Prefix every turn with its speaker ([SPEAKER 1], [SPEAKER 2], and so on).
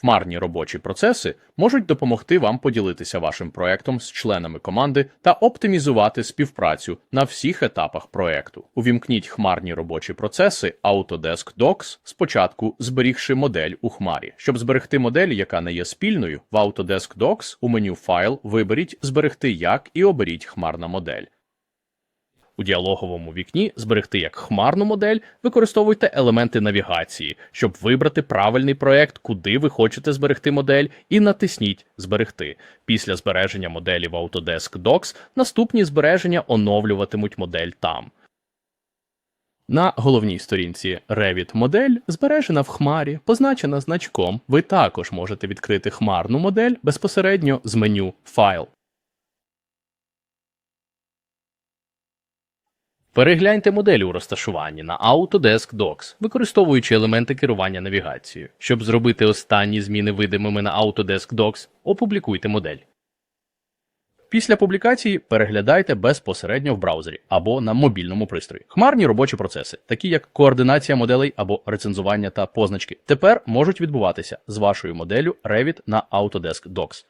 [SPEAKER 1] Хмарні робочі процеси можуть допомогти вам поділитися вашим проектом з членами команди та оптимізувати співпрацю на всіх етапах проекту. Увімкніть хмарні робочі процеси Autodesk Docs, спочатку зберігши модель у хмарі. Щоб зберегти модель, яка не є спільною, в Autodesk Docs у меню Файл виберіть Зберегти як і оберіть хмарна модель. У діалоговому вікні зберегти як хмарну модель, використовуйте елементи навігації, щоб вибрати правильний проект, куди ви хочете зберегти модель, і натисніть Зберегти. Після збереження моделі в Autodesk Docs наступні збереження оновлюватимуть модель там. На головній сторінці Revit модель збережена в хмарі, позначена значком. Ви також можете відкрити хмарну модель безпосередньо з меню Файл. Перегляньте моделі у розташуванні на Autodesk Docs, використовуючи елементи керування навігацією. Щоб зробити останні зміни видимими на Autodesk Docs, опублікуйте модель. Після публікації переглядайте безпосередньо в браузері або на мобільному пристрої. Хмарні робочі процеси, такі як координація моделей або рецензування та позначки, тепер можуть відбуватися з вашою моделлю Revit на Autodesk Docs.